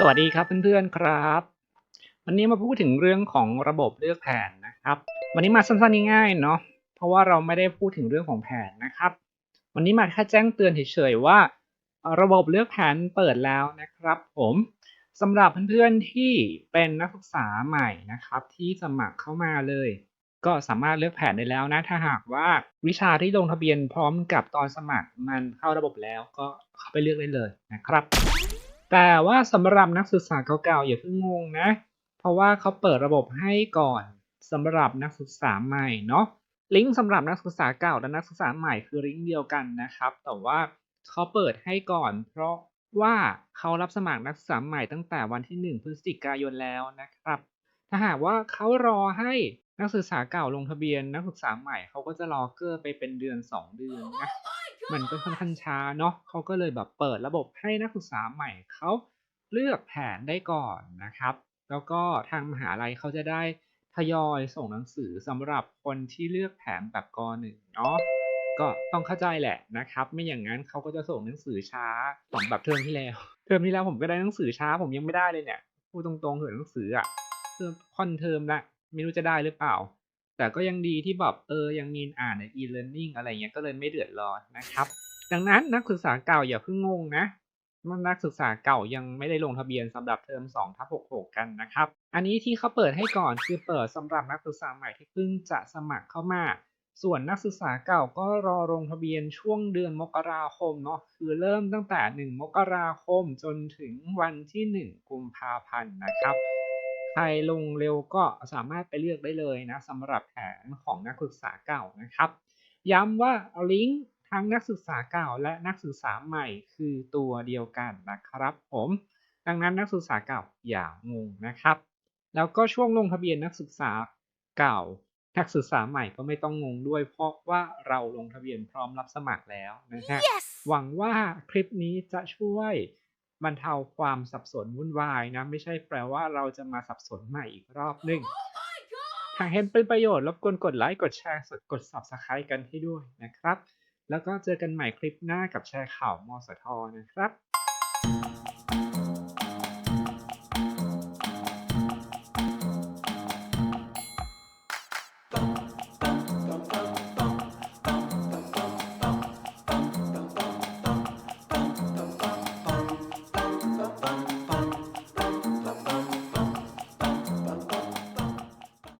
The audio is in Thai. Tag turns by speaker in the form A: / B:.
A: สวัสดีครับเพื่อนๆครับ วันนี้มาพูดถึงเรื่องของระบบเลือกแผนนะครับ วันนี้มาสั้นๆง่ายๆเนาะเพราะว่าเราไม่ได้พูดถึงเรื่องของแผนนะครับ วันนี้มาแค่แจ้งเตือนเฉยๆว่า ระบบเลือกแผนเปิดแล้วนะครับผมสำหรับเพื่อนๆที่เป็นนักศึกษาใหม่นะครับ ที่สมัครเข้ามาเลย ก็สามารถเลือกแผนได้แล้วนะถ้าหากว่าวิชาที่ลงทะเบียนพร้อมกับตอนสมัครมันเข้าระบบแล้วก็เข้าไปเลือกได้เลยนะครับ แต่ว่าสำหรับนักศึกษาเก่าๆอย่าเพิ่งงงนะ เพราะว่าเขาเปิดระบบให้ก่อนสำหรับนักศึกษาใหม่เนาะลิงก์สำหรับนักศึกษาเก่าและนักศึกษาใหม่คือลิงก์เดียวกันนะครับ แต่ว่าเขาเปิดให้ก่อน เพราะว่าเขารับสมัครนักศึกษาใหม่ตั้งแต่วันที่ 1 พฤศจิกายนแล้วนะครับ ถ้าหากว่าเขารอให้นักศึกษาเก่าลงทะเบียนนักศึกษาใหม่เขาก็จะรอเกอร์ไปเป็นเดือน 2 เดือนนะ มันก็ค่อนข้างช้าเนาะเขาก็เลยแบบเปิดระบบให้นักศึกษาใหม่เขาเลือกแผนได้ก่อนนะครับ แล้วก็ทางมหาลัยเขาจะได้ทยอยส่งหนังสือสำหรับคนที่เลือกแผนแบบกหนึ่งเนาะก็ต้องเข้าใจแหละนะครับ ไม่อย่างนั้นเขาก็จะส่งหนังสือช้าของแบบเทอมที่แล้ว เทอมที่แล้วผมก็ได้หนังสือช้า ผมยังไม่ได้เลยเนี่ยพูดตรงๆเถอะหนังสืออะเทอมค่อนเทอมละไม่รู้จะได้หรือเปล่า แต่ก็ยังดีที่แบบเออยังมีอ่านใน e-learning อะไรเงี้ยก็เลยไม่เดือดร้อนนะครับ ดังนั้นนักศึกษาเก่าอย่าเพิ่งงงนะว่านักศึกษาเก่ายังไม่ได้ลงทะเบียนสำหรับเทอม2ทับ66 กันนะครับ อันนี้ที่เขาเปิดให้ก่อนคือเปิดสำหรับนักศึกษาใหม่ที่เพิ่งจะสมัครเข้ามา ส่วนนักศึกษาเก่าก็รอลงทะเบียนช่วงเดือนมกราคมเนาะคือเริ่มตั้งแต่ 1 มกราคมจนถึงวันที่ 1 กุมภาพันธ์นะครับ ใครลงเร็วก็สามารถไปเลือกได้เลยนะสำหรับแผนของนักศึกษาเก่านะครับ ย้ำว่าลิงก์ทั้งนักศึกษาเก่าและนักศึกษาใหม่คือตัวเดียวกันนะครับผม ดังนั้นนักศึกษาเก่าอย่างงนะครับ แล้วก็ช่วงลงทะเบียนนักศึกษาเก่า นักศึกษาใหม่ก็ไม่ต้องงงด้วยเพราะว่าเราลงทะเบียนพร้อมรับสมัครแล้วนะฮะ
B: Yes!
A: หวังว่าคลิปนี้จะช่วย บรรเทาความสับสนวุ่นวายนะ ไม่ใช่แปลว่าเราจะมาสับสนใหม่อีกรอบหนึ่งหากเห็นเป็นประโยชน์รบกวนกดไลค์กดแชร์สดกด subscribe กันให้ด้วยนะครับ แล้วก็เจอกันใหม่คลิปหน้ากับแชร์ข่าวมสทนะครับ